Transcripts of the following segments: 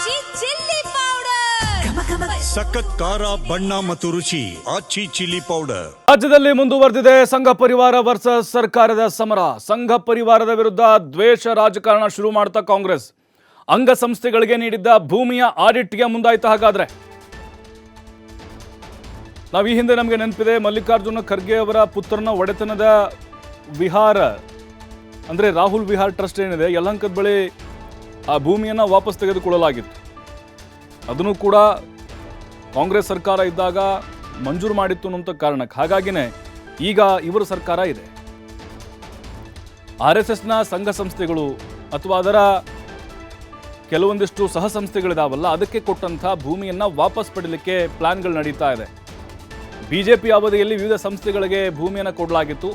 ಆಚಿ chilli powder. ಸಖತ್ ಖಾರ ಬಣ್ಣ ಮತ್ತು ರುಚಿ ಆಚಿ ಚಿಲ್ಲಿ ಪೌಡರ್. ರಾಜ್ಯದಲ್ಲಿ ಮುಂದುವರೆದಿದೆ ಸಂಘ ಪರಿವಾರ ವರ್ಸಸ್ ಸರ್ಕಾರದ ಸಮರ. ಸಂಘ ಪರಿವಾರದ ವಿರುದ್ಧ ದ್ವೇಷ ರಾಜಕಾರಣ ಶುರು ಮಾಡ್ತಾ ಕಾಂಗ್ರೆಸ್. ಅಂಗಸಂಸ್ಥೆಗಳಿಗೆ ನೀಡಿದ್ದ ಭೂಮಿಯ ಆಡಿಟ್ಗೆ ಮುಂದಾಯ್ತು ಹಾಗಾದ್ರೆ. ನಾವು ಈ ಹಿಂದೆ ನಮಗೆ ನೆನಪಿದೆ ಮಲ್ಲಿಕಾರ್ಜುನ ಖರ್ಗೆ ಅವರ ಪುತ್ರನ ಒಡೆತನದ ವಿಹಾರ. ಅಂದರೆ ರಾಹುಲ್ ವಿಹಾರ್ ಟ್ರಸ್ಟ್ ಏನಿದೆ ಯಲಹಂಕದ ಬಳಿ ಆ ಭೂಮಿಯನ್ನು ವಾಪಸ್ ತೆಗೆದುಕೊಳ್ಳಲಾಗಿತ್ತು. ಅದನ್ನು ಕೂಡ ಕಾಂಗ್ರೆಸ್ ಸರ್ಕಾರ ಇದ್ದಾಗ ಮಂಜೂರು ಮಾಡಿತ್ತು ಅನ್ನೋಂಥ ಕಾರಣಕ್ಕೆ. ಹಾಗಾಗಿನೇ ಈಗ ಇವರ ಸರ್ಕಾರ ಇದೆ. ಆರ್ ಎಸ್ ಎಸ್ನ ಸಂಘ ಸಂಸ್ಥೆಗಳು ಅಥವಾ ಅದರ ಕೆಲವೊಂದಿಷ್ಟು ಸಹ ಸಂಸ್ಥೆಗಳಿದಾವಲ್ಲ, ಅದಕ್ಕೆ ಕೊಟ್ಟಂಥ ಭೂಮಿಯನ್ನು ವಾಪಸ್ ಪಡೀಲಿಕ್ಕೆ ಪ್ಲಾನ್ಗಳು ನಡೀತಾ ಇದೆ. ಬಿಜೆಪಿ ಅವಧಿಯಲ್ಲಿ ವಿವಿಧ ಸಂಸ್ಥೆಗಳಿಗೆ ಭೂಮಿಯನ್ನು ಕೊಡಲಾಗಿತ್ತು.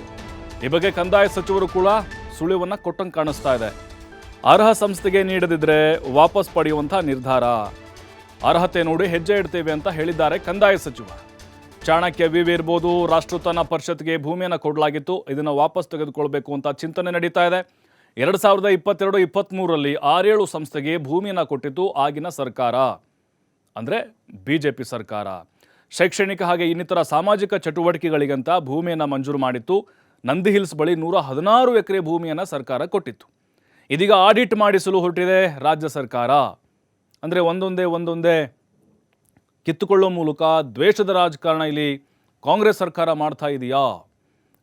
ಈ ಬಗ್ಗೆ ಕಂದಾಯ ಸಚಿವರು ಕೂಡ ಸುಳಿವನ್ನು ಕೊಟ್ಟಂಗೆ ಕಾಣಿಸ್ತಾ ಇದೆ. ಅರ್ಹ ಸಂಸ್ಥೆಗೆ ನೀಡದಿದ್ರೆ ವಾಪಸ್ ಪಡೆಯುವಂಥ ನಿರ್ಧಾರ. ಅರ್ಹತೆ ನೋಡಿ ಹೆಜ್ಜೆ ಇಡ್ತೇವೆ ಅಂತ ಹೇಳಿದ್ದಾರೆ ಕಂದಾಯ ಸಚಿವ. ಚಾಣಕ್ಯ ವಿವಿ ಇರ್ಬೋದು, ರಾಷ್ಟ್ರೋತ್ಥಾನ ಪರಿಷತ್ಗೆ ಭೂಮಿಯನ್ನು ಕೊಡಲಾಗಿತ್ತು, ಇದನ್ನು ವಾಪಸ್ ತೆಗೆದುಕೊಳ್ಬೇಕು ಅಂತ ಚಿಂತನೆ ನಡೀತಾ ಇದೆ. ಎರಡು ಸಾವಿರದ ಇಪ್ಪತ್ತೆರಡು ಇಪ್ಪತ್ತ್ಮೂರರಲ್ಲಿ ಆರೇಳು ಸಂಸ್ಥೆಗೆ ಭೂಮಿಯನ್ನು ಕೊಟ್ಟಿತ್ತು ಆಗಿನ ಸರ್ಕಾರ. ಅಂದರೆ ಬಿ ಜೆ ಪಿ ಸರ್ಕಾರ. ಶೈಕ್ಷಣಿಕ ಹಾಗೆ ಇನ್ನಿತರ ಸಾಮಾಜಿಕ ಚಟುವಟಿಕೆಗಳಿಗಂತ ಭೂಮಿಯನ್ನು ಮಂಜೂರು ಮಾಡಿತ್ತು. ನಂದಿ ಹಿಲ್ಸ್ ಬಳಿ ನೂರ ಹದಿನಾರು ಎಕರೆ ಭೂಮಿಯನ್ನು ಸರ್ಕಾರ ಕೊಟ್ಟಿತ್ತು. ಇದೀಗ ಆಡಿಟ್ ಮಾಡಿಸಲು ಹೊರಟಿದೆ ರಾಜ್ಯ ಸರ್ಕಾರ. ಅಂದರೆ ಒಂದೊಂದೇ ಒಂದೊಂದೇ ಕಿತ್ತುಕೊಳ್ಳೋ ಮೂಲಕ ದ್ವೇಷದ ರಾಜಕಾರಣ ಇಲ್ಲಿ ಕಾಂಗ್ರೆಸ್ ಸರ್ಕಾರ ಮಾಡ್ತಾ ಇದೆಯಾ?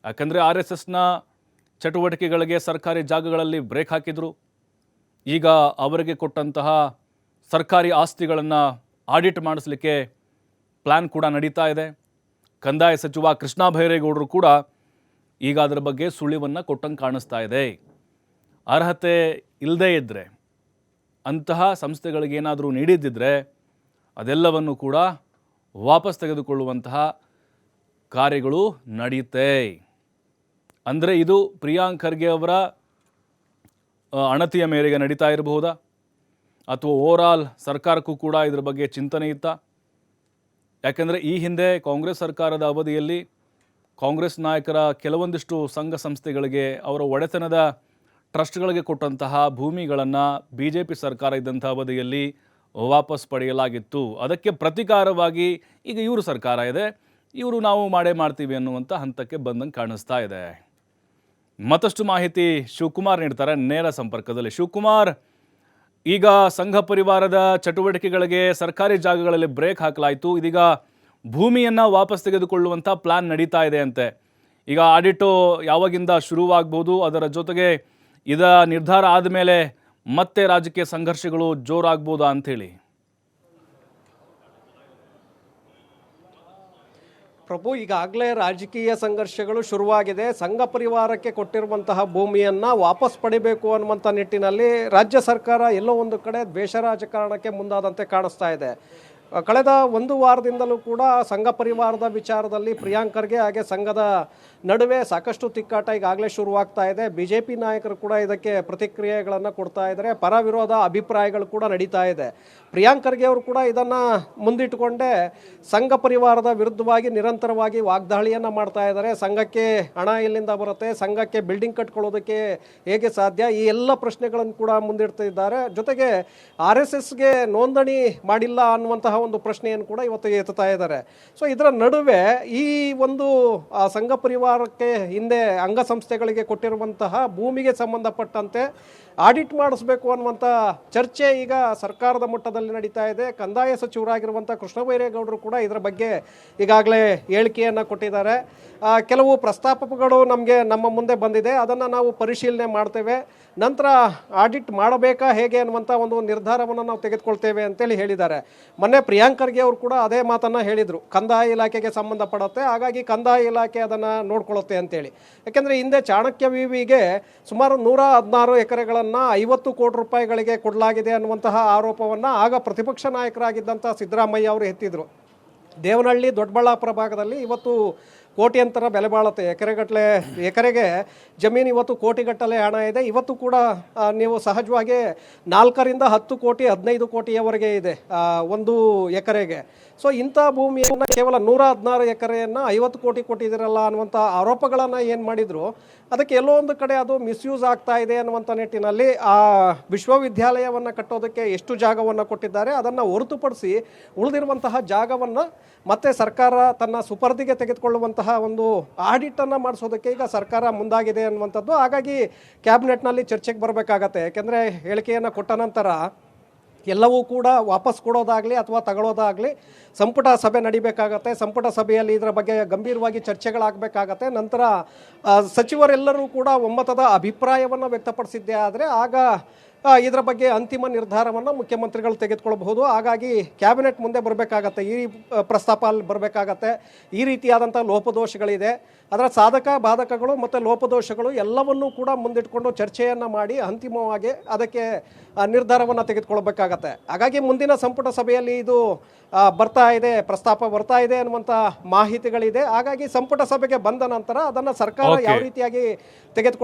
ಯಾಕಂದರೆ ಆರ್ ಎಸ್ ಎಸ್ನ ಚಟುವಟಿಕೆಗಳಿಗೆ ಸರ್ಕಾರಿ ಜಾಗಗಳಲ್ಲಿ ಬ್ರೇಕ್ ಹಾಕಿದರು. ಈಗ ಅವರಿಗೆ ಕೊಟ್ಟಂತಹ ಸರ್ಕಾರಿ ಆಸ್ತಿಗಳನ್ನು ಆಡಿಟ್ ಮಾಡಿಸ್ಲಿಕ್ಕೆ ಪ್ಲ್ಯಾನ್ ಕೂಡ ನಡೀತಾ ಇದೆ. ಕಂದಾಯ ಸಚಿವ ಕೃಷ್ಣ ಬೈರೇಗೌಡರು ಕೂಡ ಈಗ ಅದರ ಬಗ್ಗೆ ಸುಳಿವನ್ನು ಕೊಟ್ಟಂಗೆ ಕಾಣಿಸ್ತಾ ಇದೆ. ಅರ್ಹತೆ ಇಲ್ಲದೇ ಇದ್ದರೆ ಅಂತಹ ಸಂಸ್ಥೆಗಳಿಗೆ ಏನಾದರೂ ನೀಡಿದ್ದಿದ್ರೆ ಅದೆಲ್ಲವನ್ನು ಕೂಡ ವಾಪಸ್ ತೆಗೆದುಕೊಳ್ಳುವಂತಹ ಕಾರ್ಯಗಳು ನಡೆಯುತ್ತೆ. ಅಂದರೆ ಇದು ಪ್ರಿಯಾಂಕ್ ಖರ್ಗೆ ಅವರ ಅಣತಿಯ ಮೇರೆಗೆ ನಡೀತಾ ಇರಬಹುದಾ? ಅಥವಾ ಓವರಾಲ್ ಸರ್ಕಾರಕ್ಕೂ ಕೂಡ ಇದರ ಬಗ್ಗೆ ಚಿಂತನೆ ಇತ್ತಾ? ಯಾಕೆಂದರೆ ಈ ಹಿಂದೆ ಕಾಂಗ್ರೆಸ್ ಸರ್ಕಾರದ ಅವಧಿಯಲ್ಲಿ ಕಾಂಗ್ರೆಸ್ ನಾಯಕರ ಕೆಲವೊಂದಿಷ್ಟು ಸಂಘ ಸಂಸ್ಥೆಗಳಿಗೆ ಅವರ ಒಡೆತನದ ಟ್ರಸ್ಟ್ಗಳಿಗೆ ಕೊಟ್ಟಂತಹ ಭೂಮಿಗಳನ್ನು ಬಿ ಜೆ ಪಿ ಸರ್ಕಾರ ಇದ್ದಂಥ ಅವಧಿಯಲ್ಲಿ ವಾಪಸ್ ಪಡೆಯಲಾಗಿತ್ತು. ಅದಕ್ಕೆ ಪ್ರತಿಕಾರವಾಗಿ ಈಗ ಇವರು ಸರ್ಕಾರ ಇದೆ. ಇವರು ನಾವು ಮಾಡೇ ಮಾಡ್ತೀವಿ ಅನ್ನುವಂಥ ಹಂತಕ್ಕೆ ಬಂದಂಗೆ ಕಾಣಿಸ್ತಾ ಇದೆ. ಮತ್ತಷ್ಟು ಮಾಹಿತಿ ಶಿವಕುಮಾರ್ ನೀಡ್ತಾರೆ. ನೇರ ಸಂಪರ್ಕದಲ್ಲಿ ಶಿವಕುಮಾರ್, ಈಗ ಸಂಘ ಪರಿವಾರದ ಚಟುವಟಿಕೆಗಳಿಗೆ ಸರ್ಕಾರಿ ಜಾಗಗಳಲ್ಲಿ ಬ್ರೇಕ್ ಹಾಕಲಾಯಿತು. ಇದೀಗ ಭೂಮಿಯನ್ನು ವಾಪಸ್ ತೆಗೆದುಕೊಳ್ಳುವಂಥ ಪ್ಲಾನ್ ನಡೀತಾ ಇದೆ ಅಂತೆ. ಈಗ ಆಡಿಟು ಯಾವಾಗಿಂದ ಶುರುವಾಗ್ಬೋದು, ಅದರ ಜೊತೆಗೆ ಇದ ನಿರ್ಧಾರ ಆದಮೇಲೆ ಮತ್ತೆ ರಾಜಕೀಯ ಸಂಘರ್ಷಗಳು ಜೋರಾಗ್ಬೋದಾ ಅಂಥೇಳಿ? ಪ್ರಭು, ಈಗಾಗಲೇ ರಾಜಕೀಯ ಸಂಘರ್ಷಗಳು ಶುರುವಾಗಿದೆ. ಸಂಘ ಪರಿವಾರಕ್ಕೆ ಕೊಟ್ಟಿರುವಂತಹ ಭೂಮಿಯನ್ನು ವಾಪಸ್ ಪಡಿಬೇಕು ಅನ್ನುವಂಥ ನಿಟ್ಟಿನಲ್ಲಿ ರಾಜ್ಯ ಸರ್ಕಾರ ಎಲ್ಲೋ ಒಂದು ಕಡೆ ದ್ವೇಷ ರಾಜಕಾರಣಕ್ಕೆ ಮುಂದಾದಂತೆ ಕಾಣಿಸ್ತಾ ಇದೆ. ಕಳೆದ ಒಂದು ವಾರದಿಂದಲೂ ಕೂಡ ಸಂಘ ಪರಿವಾರದ ವಿಚಾರದಲ್ಲಿ ಪ್ರಿಯಾಂಕರ್ಗೆ ಹಾಗೆ ಸಂಘದ ನಡುವೆ ಸಾಕಷ್ಟು ತಿಕ್ಕಾಟ ಈಗಾಗಲೇ ಶುರುವಾಗ್ತಾ ಇದೆ. ಬಿ ಜೆ ಪಿ ನಾಯಕರು ಕೂಡ ಇದಕ್ಕೆ ಪ್ರತಿಕ್ರಿಯೆಗಳನ್ನು ಕೊಡ್ತಾ ಇದ್ದಾರೆ. ಪರ ವಿರೋಧ ಅಭಿಪ್ರಾಯಗಳು ಕೂಡ ನಡೀತಾ ಇದೆ. ಪ್ರಿಯಾಂಕರ್ಗೆ ಅವರು ಕೂಡ ಇದನ್ನು ಮುಂದಿಟ್ಟುಕೊಂಡೇ ಸಂಘ ಪರಿವಾರದ ವಿರುದ್ಧವಾಗಿ ನಿರಂತರವಾಗಿ ವಾಗ್ದಾಳಿಯನ್ನು ಮಾಡ್ತಾ ಇದ್ದಾರೆ. ಸಂಘಕ್ಕೆ ಹಣ ಎಲ್ಲಿಂದ ಬರುತ್ತೆ, ಸಂಘಕ್ಕೆ ಬಿಲ್ಡಿಂಗ್ ಕಟ್ಕೊಳ್ಳೋದಕ್ಕೆ ಹೇಗೆ ಸಾಧ್ಯ, ಈ ಎಲ್ಲ ಪ್ರಶ್ನೆಗಳನ್ನು ಕೂಡ ಮುಂದಿಡ್ತಾ ಇದ್ದಾರೆ ಜೊತೆಗೆ ಆರ್ ಎಸ್ ಎಸ್ಗೆ ನೋಂದಣಿ ಮಾಡಿಲ್ಲ ಅನ್ನುವಂತಹ ಒಂದು ಪ್ರಶ್ನೆಯನ್ನು ಕೂಡ ಇವತ್ತು ಎತ್ತುತ್ತಾ ಇದ್ದಾರೆ. ಸೊ ಇದರ ನಡುವೆ ಈ ಒಂದು ಸಂಘ ಪರಿವಾರಕ್ಕೆ ಹಿಂದೆ ಅಂಗಸಂಸ್ಥೆಗಳಿಗೆ ಕೊಟ್ಟಿರುವಂತಹ ಭೂಮಿಗೆ ಸಂಬಂಧಪಟ್ಟಂತೆ ಆಡಿಟ್ ಮಾಡಿಸ್ಬೇಕು ಅನ್ನುವಂಥ ಚರ್ಚೆ ಈಗ ಸರ್ಕಾರದ ಮಟ್ಟದಲ್ಲಿ ನಡೀತಾ ಇದೆ. ಕಂದಾಯ ಸಚಿವರಾಗಿರುವಂಥ ಕೃಷ್ಣ ಬೈರೇಗೌಡರು ಕೂಡ ಇದರ ಬಗ್ಗೆ ಈಗಾಗಲೇ ಹೇಳಿಕೆಯನ್ನು ಕೊಟ್ಟಿದ್ದಾರೆ. ಕೆಲವು ಪ್ರಸ್ತಾಪಗಳು ನಮಗೆ ನಮ್ಮ ಮುಂದೆ ಬಂದಿದೆ. ಅದನ್ನು ನಾವು ಪರಿಶೀಲನೆ ಮಾಡ್ತೇವೆ. ನಂತರ ಆಡಿಟ್ ಮಾಡಬೇಕಾ ಹೇಗೆ ಅನ್ನುವಂಥ ಒಂದು ನಿರ್ಧಾರವನ್ನು ನಾವು ತೆಗೆದುಕೊಳ್ತೇವೆ ಅಂತೇಳಿ ಹೇಳಿದ್ದಾರೆ. ಮೊನ್ನೆ ಪ್ರಿಯಾಂಕರ್ಗೆ ಅವರು ಕೂಡ ಅದೇ ಮಾತನ್ನು ಹೇಳಿದರು. ಕಂದಾಯ ಇಲಾಖೆಗೆ ಸಂಬಂಧಪಡುತ್ತೆ, ಹಾಗಾಗಿ ಕಂದಾಯ ಇಲಾಖೆ ಅದನ್ನು ನೋಡ್ಕೊಳ್ಳುತ್ತೆ ಅಂತೇಳಿ. ಯಾಕೆಂದರೆ ಹಿಂದೆ ಚಾಣಕ್ಯ ವಿವಿಗೆ ಸುಮಾರು ನೂರ ಹದಿನಾರು ಎಕರೆಗಳನ್ನು ಐವತ್ತು ಕೋಟಿ ರೂಪಾಯಿಗಳಿಗೆ ಕೊಡಲಾಗಿದೆ ಅನ್ನುವಂತಹ ಆರೋಪವನ್ನು ಆಗ ಪ್ರತಿಪಕ್ಷ ನಾಯಕರಾಗಿದ್ದಂಥ ಸಿದ್ದರಾಮಯ್ಯ ಅವರು ಎತ್ತಿದ್ರು. ದೇವನಹಳ್ಳಿ ದೊಡ್ಡಬಳ್ಳಾಪುರ ಭಾಗದಲ್ಲಿ ಇವತ್ತು ಕೋಟಿಯಂತರ ಬೆಲೆ ಬಾಳುತ್ತೆ. ಎಕರೆಗಟ್ಟಲೆ ಎಕರೆಗೆ ಜಮೀನು ಇವತ್ತು ಕೋಟಿಗಟ್ಟಲೆ ಹಣ ಇದೆ. ಇವತ್ತು ಕೂಡ ನೀವು ಸಹಜವಾಗಿ ನಾಲ್ಕರಿಂದ ಹತ್ತು ಕೋಟಿ, ಹದಿನೈದು ಕೋಟಿಯವರೆಗೆ ಇದೆ ಒಂದು ಎಕರೆಗೆ. ಸೊ ಇಂಥ ಭೂಮಿಯನ್ನು ಕೇವಲ ನೂರ ಹದಿನಾರು ಎಕರೆಯನ್ನು ಐವತ್ತು ಕೋಟಿ ಕೊಟ್ಟಿದ್ದೀರಲ್ಲ ಅನ್ನುವಂಥ ಆರೋಪಗಳನ್ನು ಏನು ಮಾಡಿದರು? ಅದಕ್ಕೆ ಎಲ್ಲೋ ಒಂದು ಕಡೆ ಅದು ಮಿಸ್ಯೂಸ್ ಆಗ್ತಾ ಇದೆ ಅನ್ನುವಂಥ ನಿಟ್ಟಿನಲ್ಲಿ ಆ ವಿಶ್ವವಿದ್ಯಾಲಯವನ್ನು ಕಟ್ಟೋದಕ್ಕೆ ಎಷ್ಟು ಜಾಗವನ್ನು ಕೊಟ್ಟಿದ್ದಾರೆ, ಅದನ್ನು ಹೊರತುಪಡಿಸಿ ಉಳಿದಿರುವಂತಹ ಜಾಗವನ್ನು ಮತ್ತೆ ಸರ್ಕಾರ ತನ್ನ ಸುಪರ್ದಿಗೆ ತೆಗೆದುಕೊಳ್ಳುವಂತಹ ಒಂದು ಆಡಿಟನ್ನು ಮಾಡಿಸೋದಕ್ಕೆ ಈಗ ಸರ್ಕಾರ ಮುಂದಾಗಿದೆ ಅನ್ನುವಂಥದ್ದು. ಹಾಗಾಗಿ ಕ್ಯಾಬಿನೆಟ್ನಲ್ಲಿ ಚರ್ಚೆಗೆ ಬರಬೇಕಾಗತ್ತೆ. ಯಾಕೆಂದರೆ ಹೇಳಿಕೆಯನ್ನು ಕೊಟ್ಟ ನಂತರ ಎಲ್ಲವೂ ಕೂಡ ವಾಪಸ್ ಕೊಡೋದಾಗಲಿ ಅಥವಾ ತಗೊಳ್ಳೋದಾಗಲಿ ಸಂಪುಟ ಸಭೆ ನಡಿಬೇಕಾಗತ್ತೆ. ಸಂಪುಟ ಸಭೆಯಲ್ಲಿ ಇದರ ಬಗ್ಗೆ ಗಂಭೀರವಾಗಿ ಚರ್ಚೆಗಳಾಗಬೇಕಾಗತ್ತೆ. ನಂತರ ಸಚಿವರೆಲ್ಲರೂ ಕೂಡ ಒಮ್ಮತದ ಅಭಿಪ್ರಾಯವನ್ನು ವ್ಯಕ್ತಪಡಿಸಿದ್ದೇ ಆದರೆ ಆಗ ಇದರ ಬಗ್ಗೆ ಅಂತಿಮ ನಿರ್ಧಾರವನ್ನು ಮುಖ್ಯಮಂತ್ರಿಗಳು ತೆಗೆದುಕೊಳ್ಳಬಹುದು. ಹಾಗಾಗಿ ಕ್ಯಾಬಿನೆಟ್ ಮುಂದೆ ಬರಬೇಕಾಗತ್ತೆ ಈ ಪ್ರಸ್ತಾಪ ಅಲ್ಲಿ ಬರಬೇಕಾಗತ್ತೆ. ಈ ರೀತಿಯಾದಂಥ ಲೋಪದೋಷಗಳಿದೆ. ಅದರ ಸಾಧಕ ಬಾಧಕಗಳು ಮತ್ತು ಲೋಪದೋಷಗಳು ಎಲ್ಲವನ್ನೂ ಕೂಡ ಮುಂದಿಟ್ಕೊಂಡು ಚರ್ಚೆಯನ್ನು ಮಾಡಿ ಅಂತಿಮವಾಗಿ ಅದಕ್ಕೆ ನಿರ್ಧಾರವನ್ನು ತೆಗೆದುಕೊಳ್ಬೇಕಾಗತ್ತೆ. ಹಾಗಾಗಿ ಮುಂದಿನ ಸಂಪುಟ ಸಭೆಯಲ್ಲಿ ಇದು ಬರ್ತಾ ಇದೆ ಪ್ರಸ್ತಾಪ ಬರ್ತಾ ಇದೆ ಅನ್ನುವಂಥ ಮಾಹಿತಿಗಳಿದೆ. ಹಾಗಾಗಿ ಸಂಪುಟ ಸಭೆಗೆ ಬಂದ ನಂತರ ಅದನ್ನು ಸರ್ಕಾರ ಯಾವ ರೀತಿಯಾಗಿ ತೆಗೆದುಕೊಳ್ಳ